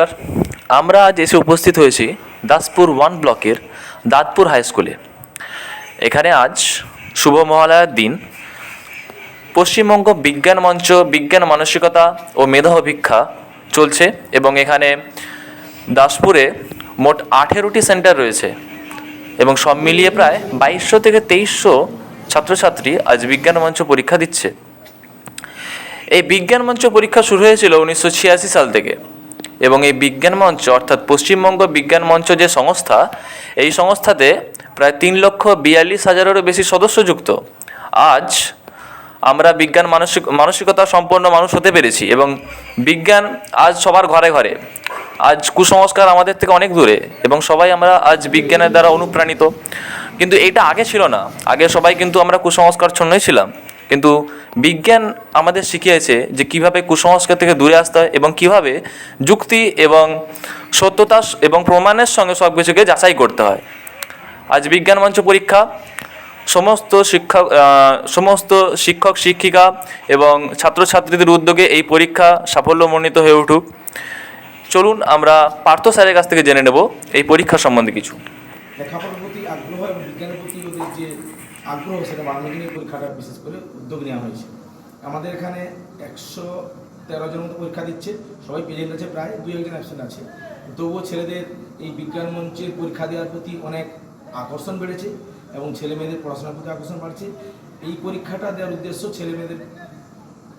নমস্কার। আমরা আজ এসে উপস্থিত হয়েছি দাসপুর ওয়ান ব্লকের দাঁতপুর হাই স্কুলে। এখানে আজ শুভ মহালয়ার দিন। পশ্চিমবঙ্গ বিজ্ঞান মঞ্চ, বিজ্ঞান মানসিকতা ও মেধা অভিক্ষা চলছে এবং এখানে দাসপুরে মোট আঠেরোটি সেন্টার রয়েছে এবং সব মিলিয়ে প্রায় বাইশশো থেকে তেইশশো ছাত্রছাত্রী আজ বিজ্ঞান মঞ্চ পরীক্ষা দিচ্ছে। এই বিজ্ঞান মঞ্চ পরীক্ষা শুরু হয়েছিল উনিশশো ছিয়াশি সাল থেকে। এবং এই বিজ্ঞান মঞ্চ, অর্থাৎ পশ্চিমবঙ্গ বিজ্ঞান মঞ্চ যে সংস্থা, এই সংস্থাতে প্রায় তিন লক্ষ বিয়াল্লিশ হাজারেরও বেশি সদস্য যুক্ত। আজ আমরা বিজ্ঞান মানসিক, মানসিকতা সম্পন্ন মানুষ হতে পেরেছি এবং বিজ্ঞান আজ সবার ঘরে ঘরে। আজ কুসংস্কার আমাদের থেকে অনেক দূরে এবং সবাই আমরা আজ বিজ্ঞানের দ্বারা অনুপ্রাণিত। কিন্তু এটা আগে ছিল না। আগে সবাই কিন্তু আমরা কুসংস্কার ছন্নই ছিলাম। কিন্তু বিজ্ঞান আমাদের শিখিয়েছে যে কীভাবে কুসংস্কার থেকে দূরে আসতে হয় এবং কীভাবে যুক্তি এবং সত্যতা এবং প্রমাণের সঙ্গে সব কিছুকে যাচাই করতে হয়। আজ বিজ্ঞান মঞ্চ পরীক্ষা, সমস্ত শিক্ষক সমস্ত শিক্ষক, শিক্ষিকা এবং ছাত্রছাত্রীদের উদ্যোগে এই পরীক্ষা সাফল্যমণ্ডিত হয়ে উঠুক। চলুন আমরা পার্থ স্যারের কাছ থেকে জেনে নেব এই পরীক্ষা সম্বন্ধে কিছু। লেখাপড়ার প্রতি আগ্রহ এবং বিজ্ঞানের প্রতি যে আগ্রহ, সেটা বাড়ানোর পরীক্ষাটা বিশেষ করে উদ্যোগ নেওয়া হয়েছে। আমাদের এখানে একশো তেরো জন মতো পরীক্ষা দিচ্ছে। সবাই প্রেজেন্ট আছে, প্রায় দুই একজন অ্যাবসেন্ট আছে। তবুও ছেলেদের এই বিজ্ঞান মঞ্চের পরীক্ষা দেওয়ার প্রতি অনেক আকর্ষণ বেড়েছে এবং ছেলে মেয়েদের পড়াশোনার প্রতি আকর্ষণ বাড়ছে। এই পরীক্ষাটা দেওয়ার উদ্দেশ্য ছেলে মেয়েদের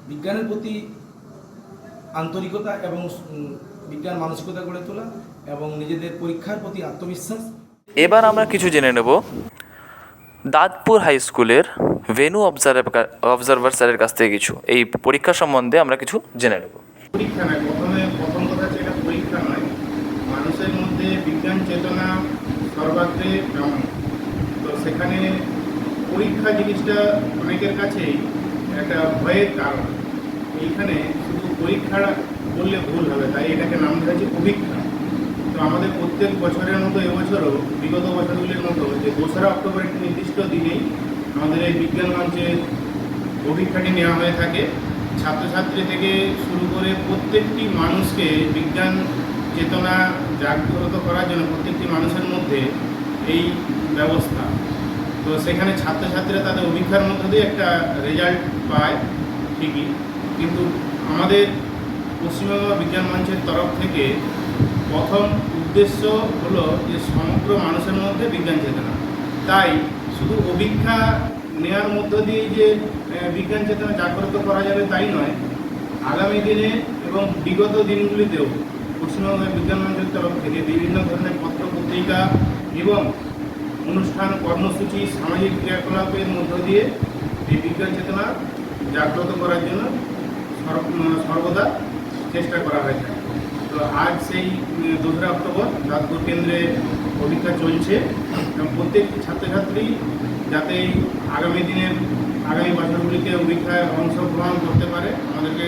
বিজ্ঞানের প্রতি আন্তরিকতা এবং বিজ্ঞান মানসিকতা গড়ে তোলা এবং নিজেদের পরীক্ষার প্রতি আত্মবিশ্বাস। এবার আমরা কিছু জেনে নেব। দাঁতপুর হাই স্কুলের ভেনু অবজার্ভার অবজারভার স্যারের কাছ থেকে কিছু। এই পরীক্ষা সম্বন্ধে আমরা কিছু জেনে নেব। পরীক্ষা জিনিসটা অনেকের কাছেই একটা ভয়ের কারণ। এইখানে শুধু পরীক্ষা বললে ভুল হবে, তাই এটাকে নাম দেওয়া হয়েছে অভিজ্ঞা তো আমাদের প্রত্যেক বছরের মতো এবছরও, বিগত বছরগুলির মতো যে দোসরা অক্টোবর একটি নির্দিষ্ট দিনেই আমাদের এই বিজ্ঞান মঞ্চের অভিজ্ঞাটি নেওয়া হয়ে থাকে। ছাত্রছাত্রী থেকে শুরু করে প্রত্যেকটি মানুষকে বিজ্ঞান চেতনা জাগ্রত করার জন্য প্রত্যেকটি মানুষের মধ্যে এই ব্যবস্থা। তো সেখানে ছাত্রছাত্রীরা তাদের অভিজ্ঞার মধ্য দিয়ে একটা রেজাল্ট পায়, ঠিকই। কিন্তু আমাদের পশ্চিমবঙ্গ বিজ্ঞান মঞ্চের তরফ থেকে প্রথম উদ্দেশ্য হলো যে সমগ্র মানুষের মধ্যে বিজ্ঞান চেতনা। তাই শুধু অভিজ্ঞা নেওয়ার মধ্য দিয়ে যে বিজ্ঞান চেতনা জাগ্রত করা যাবে তাই নয়, আগামী দিনে এবং বিগত দিনগুলিতেও পশ্চিমবঙ্গের বিজ্ঞান মঞ্চের তরফ থেকে বিভিন্ন ধরনের পত্র পত্রিকা এবং অনুষ্ঠান কর্মসূচি, সামাজিক ক্রিয়াকলাপের মধ্য দিয়ে এই বিজ্ঞান চেতনা জাগ্রত করার জন্য সর্বদা চেষ্টা করা হয়ে থাকে। তো আজ সেই দোসরা অক্টোবর দাঁতপুর কেন্দ্রে পরীক্ষা চলছে। এবং প্রত্যেকটি ছাত্রছাত্রী যাতে আগামী দিনের, আগামী বছরগুলিতে পরীক্ষায় অংশগ্রহণ করতে পারে, আমাদেরকে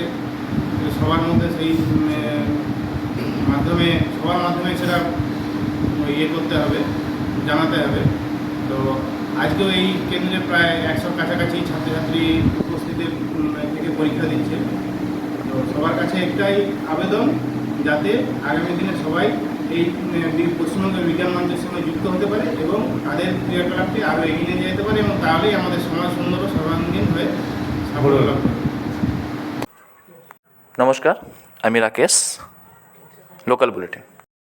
সবার মধ্যে সেই মাধ্যমে, সবার মাধ্যমে সেটা ইয়ে করতে হবে, জানাতে হবে। তো আজকেও এই কেন্দ্রে প্রায় একশো কাছাকাছি ছাত্রছাত্রী উপস্থিতির থেকে পরীক্ষা দিচ্ছে। তো সবার কাছে একটাই আবেদন যাতে আগামী দিনে সবাই এই পশ্চিমবঙ্গের বিজ্ঞান মঞ্চের সঙ্গে যুক্ত হতে পারে এবং তাদের ক্রিয়াকলাপটি আরও এগিয়ে নিয়ে যেতে পারে এবং তাহলেই আমাদের সমাজ সুন্দর সর্বাঙ্গীন হয়ে সাফল্য লাভ নমস্কার, আমি রাকেশ লোকাল বুলেটিন